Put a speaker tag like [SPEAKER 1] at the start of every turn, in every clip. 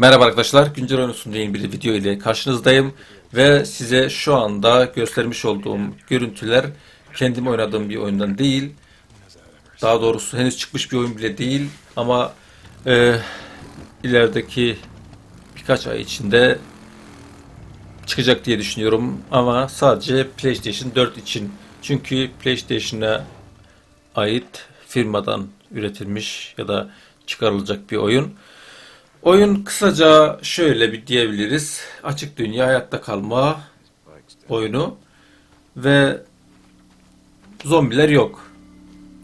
[SPEAKER 1] Merhaba arkadaşlar, Güncel Oyun Usulü'nde yeni bir video ile karşınızdayım ve size şu anda göstermiş olduğum görüntüler kendim oynadığım bir oyundan değil. Daha doğrusu henüz çıkmış bir oyun bile değil ama e, ilerideki birkaç ay içinde çıkacak diye düşünüyorum ama sadece PlayStation 4 için. Çünkü PlayStation'a ait firmadan üretilmiş ya da çıkarılacak bir oyun. Oyun kısaca şöyle bir diyebiliriz. Açık dünya hayatta kalma oyunu ve zombiler yok.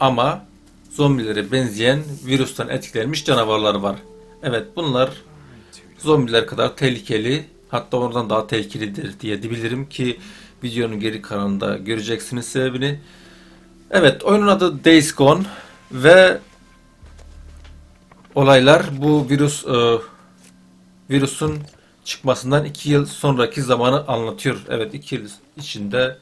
[SPEAKER 1] Ama zombilere benzeyen virüsten etkilenmiş canavarlar var. Evet bunlar zombiler kadar tehlikeli hatta oradan daha tehlikelidir diye diyebilirim ki videonun geri kalanında göreceksiniz sebebini. Evet oyunun adı Days Gone ve olaylar bu virüs e, virüsün çıkmasından iki yıl sonraki zamanı anlatıyor. Evet iki yıl içinde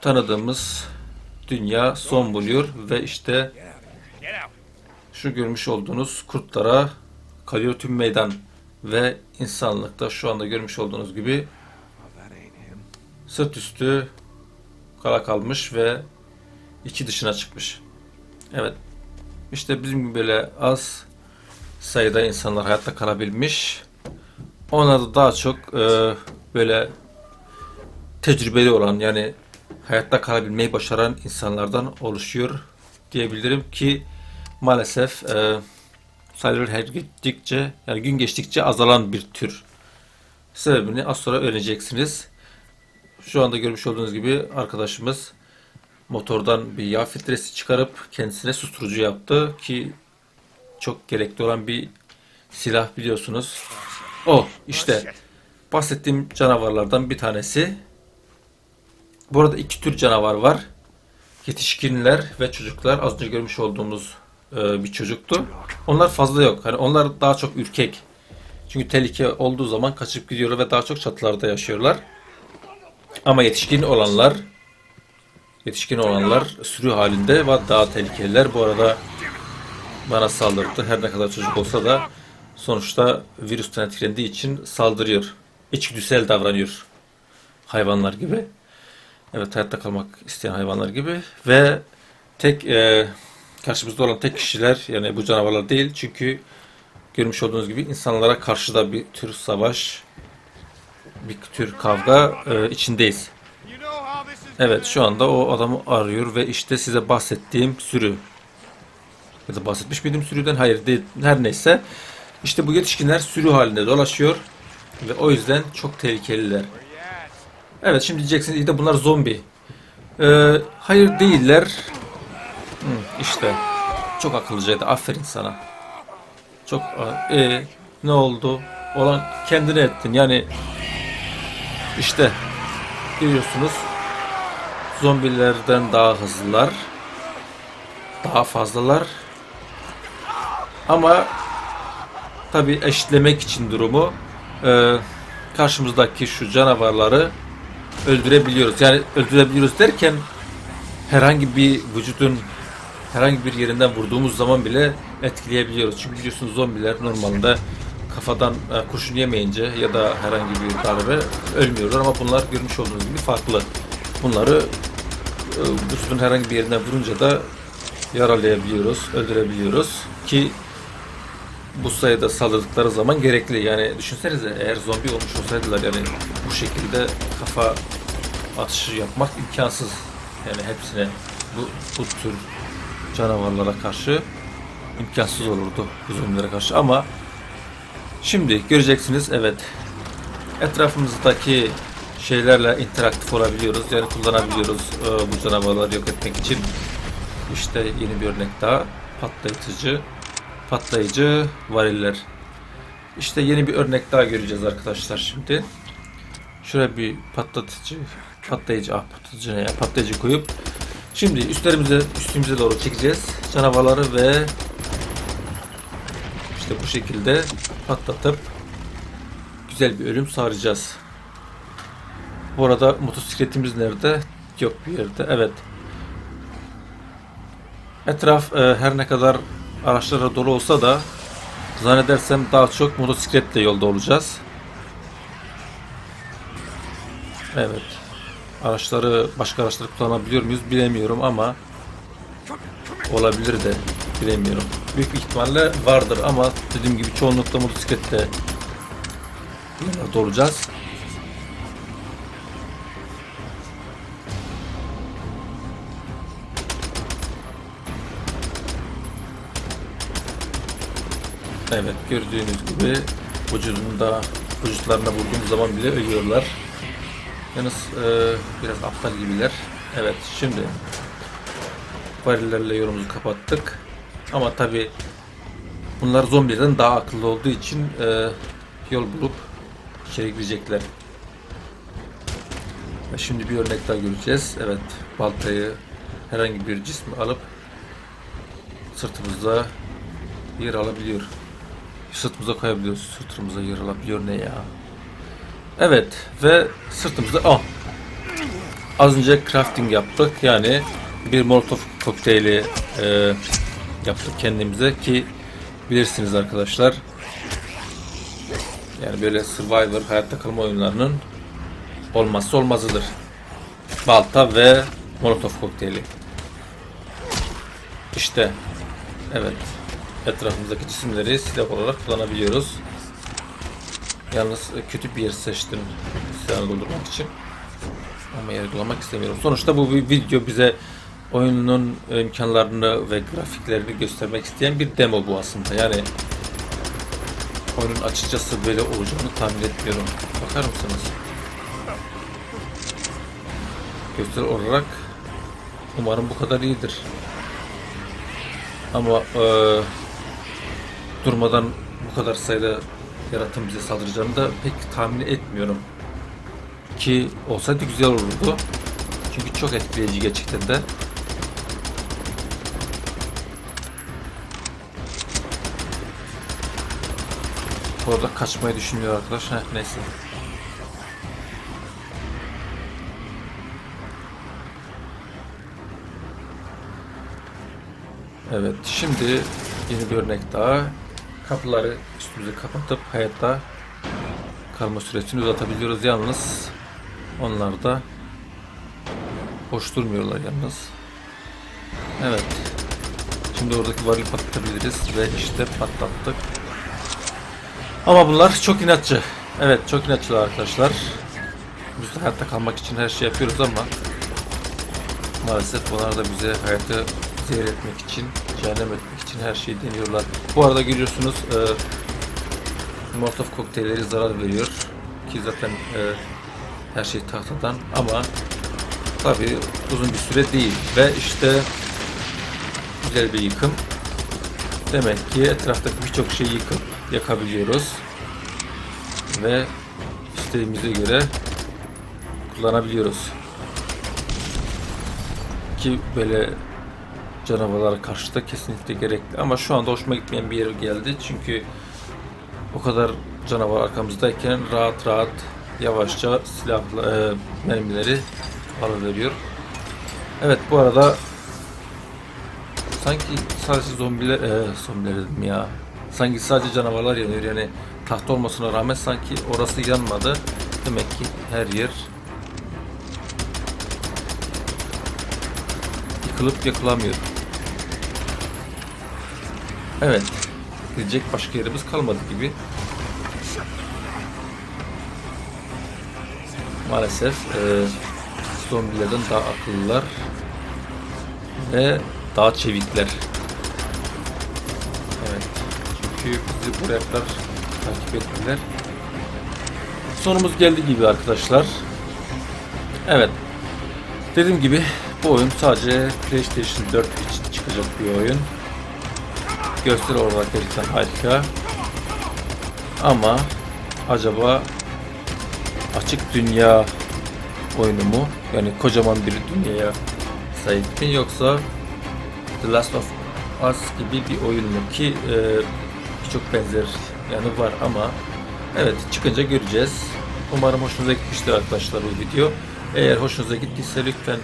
[SPEAKER 1] tanıdığımız dünya son buluyor ve işte şu görmüş olduğunuz kurtlara kalıyor tüm meydan ve insanlıkta şu anda görmüş olduğunuz gibi sırt üstü kala kalmış ve içi dışına çıkmış. Evet işte bizim gibi böyle az sayıda insanlar hayatta kalabilmiş. Onlar da daha çok e, böyle tecrübeli olan yani hayatta kalabilmeyi başaran insanlardan oluşuyor diyebilirim ki maalesef e, sayıları her gittikçe yani gün geçtikçe azalan bir tür. Sebebini az sonra öğreneceksiniz. Şu anda görmüş olduğunuz gibi arkadaşımız motordan bir yağ filtresi çıkarıp kendisine susturucu yaptı ki çok gerekli olan bir silah biliyorsunuz. O işte bahsettiğim canavarlardan bir tanesi. Bu arada iki tür canavar var. Yetişkinler ve çocuklar. Az önce görmüş olduğumuz e, bir çocuktu. Onlar fazla yok. Hani onlar daha çok ürkek. Çünkü tehlike olduğu zaman kaçıp gidiyorlar ve daha çok çatılarda yaşıyorlar. Ama yetişkin olanlar Yetişkin olanlar sürü halinde ve daha tehlikeliler. Bu arada bana saldırdı. Her ne kadar çocuk olsa da sonuçta virüsten etkilendiği için saldırıyor. İçgüdüsel davranıyor. Hayvanlar gibi. Evet hayatta kalmak isteyen hayvanlar gibi. Ve tek e, karşımızda olan tek kişiler yani bu canavarlar değil. Çünkü görmüş olduğunuz gibi insanlara karşı da bir tür savaş, bir tür kavga e, içindeyiz. Evet şu anda o adamı arıyor ve işte size bahsettiğim sürü. Ya da bahsetmiş miydim sürüden? Hayır değil. Her neyse. İşte bu yetişkinler sürü halinde dolaşıyor. Ve o yüzden çok tehlikeliler. Evet şimdi diyeceksiniz iyi de bunlar zombi. Ee, hayır değiller. Hı, işte. Çok akıllıcaydı. Aferin sana. Çok e, ne oldu? Olan kendine ettin. Yani işte görüyorsunuz zombilerden daha hızlılar. Daha fazlalar. Ama tabi eşitlemek için durumu e, karşımızdaki şu canavarları öldürebiliyoruz. Yani öldürebiliyoruz derken herhangi bir vücudun herhangi bir yerinden vurduğumuz zaman bile etkileyebiliyoruz. Çünkü biliyorsunuz zombiler normalde kafadan e, kurşun yemeyince ya da herhangi bir darbe ölmüyorlar ama bunlar görmüş olduğunuz gibi farklı. Bunları vücudun herhangi bir yerine vurunca da yaralayabiliyoruz, öldürebiliyoruz ki bu sayıda saldırdıkları zaman gerekli. Yani düşünsenize eğer zombi olmuş olsaydılar yani bu şekilde kafa atışı yapmak imkansız. Yani hepsine bu, bu tür canavarlara karşı imkansız olurdu bu zombilere karşı ama şimdi göreceksiniz evet etrafımızdaki şeylerle interaktif olabiliyoruz. Yani kullanabiliyoruz e, bu canavarları yok etmek için. İşte yeni bir örnek daha. Patlayıcı, patlayıcı variller. İşte yeni bir örnek daha göreceğiz arkadaşlar şimdi. Şuraya bir patlatıcı, patlayıcı, ah patlatıcı ne ya, patlayıcı koyup şimdi üstlerimize, üstümüze doğru çekeceğiz canavarları ve işte bu şekilde patlatıp güzel bir ölüm sağlayacağız. Bu arada motosikletimiz nerede? Yok bir yerde. Evet. Etraf e, her ne kadar araçlara dolu olsa da Zannedersem daha çok motosikletle yolda olacağız. Evet. Araçları, başka araçları kullanabiliyor muyuz bilemiyorum ama olabilir de bilemiyorum. Büyük ihtimalle vardır ama dediğim gibi çoğunlukla motosikletle olacağız. Evet gördüğünüz gibi vücudunda vücutlarına vurduğumuz zaman bile ölüyorlar. Yalnız e, biraz aptal gibiler. Evet şimdi varillerle yolumuzu kapattık. Ama tabi bunlar zombilerden daha akıllı olduğu için e, yol bulup içeri girecekler. Ve şimdi bir örnek daha göreceğiz. Evet baltayı herhangi bir cismi alıp sırtımızda yer alabiliyor. Sırtımıza koyabiliyoruz. Sırtımıza yer alabiliyor ne ya? Evet ve sırtımızda ah! Az önce crafting yaptık. Yani bir molotov kokteyli e, yaptık kendimize ki bilirsiniz arkadaşlar. Yani böyle survivor hayatta kalma oyunlarının olmazsa olmazıdır. Balta ve molotov kokteyli. İşte evet etrafımızdaki cisimleri silah olarak kullanabiliyoruz Yalnız kötü bir yer seçtim silahını doldurmak için. Ama yargılamak istemiyorum. Sonuçta bu bir video bize oyunun imkanlarını ve grafiklerini göstermek isteyen bir demo bu aslında. Yani oyunun açıkçası böyle olacağını tahmin etmiyorum. Bakar mısınız? Göster olarak umarım bu kadar iyidir. Ama eee durmadan bu kadar sayıda yaratım bize saldıracağını da pek tahmin etmiyorum. Ki olsaydı güzel olurdu. Çünkü çok etkileyici gerçekten de. Orada kaçmayı düşünüyor arkadaş. Heh, neyse. Evet, şimdi yeni bir örnek daha. Kapıları üstümüze kapatıp hayatta kalma süresini uzatabiliyoruz. Yalnız onlar da boş durmuyorlar yalnız. Evet. Şimdi oradaki varil patlatabiliriz ve işte patlattık. Ama bunlar çok inatçı. Evet çok inatçılar arkadaşlar. Biz de hayatta kalmak için her şey yapıyoruz ama maalesef onlar da bize hayatı zehir etmek için, cehennem etmek için her şeyi deniyorlar. Bu arada görüyorsunuz e, Molotov kokteylleri zarar veriyor. Ki zaten e, her şey tahtadan ama tabi uzun bir süre değil ve işte güzel bir yıkım. Demek ki etraftaki birçok şeyi yıkıp yakabiliyoruz ve istediğimize göre kullanabiliyoruz. Ki böyle canavarlara karşı da kesinlikle gerekli. Ama şu anda hoşuma gitmeyen bir yer geldi. Çünkü o kadar canavar arkamızdayken rahat rahat yavaşça silahla e, mermileri alıveriyor. Evet bu arada sanki sadece zombiler e, zombiler dedim ya. Sanki sadece canavarlar yanıyor yani tahta olmasına rağmen sanki orası yanmadı. Demek ki her yer yıkılıp yakılamıyor. Evet. Gidecek başka yerimiz kalmadı gibi. Maalesef e, zombilerden daha akıllılar ve daha çevikler. Evet. Çünkü bizi buraya kadar takip ettiler. Sonumuz geldi gibi arkadaşlar. Evet. Dediğim gibi bu oyun sadece PlayStation 4 için çıkacak bir oyun. Gösteri olarak gerçekten harika. Ama acaba açık dünya oyunu mu? Yani kocaman bir dünyaya sahip mi yoksa The Last of Us gibi bir oyun mu ki e, birçok benzer yanı var ama evet çıkınca göreceğiz. Umarım hoşunuza gitmiştir arkadaşlar bu video. Eğer hoşunuza gittiyse lütfen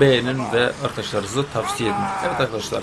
[SPEAKER 1] beğenin ve arkadaşlarınızı tavsiye edin. Evet arkadaşlar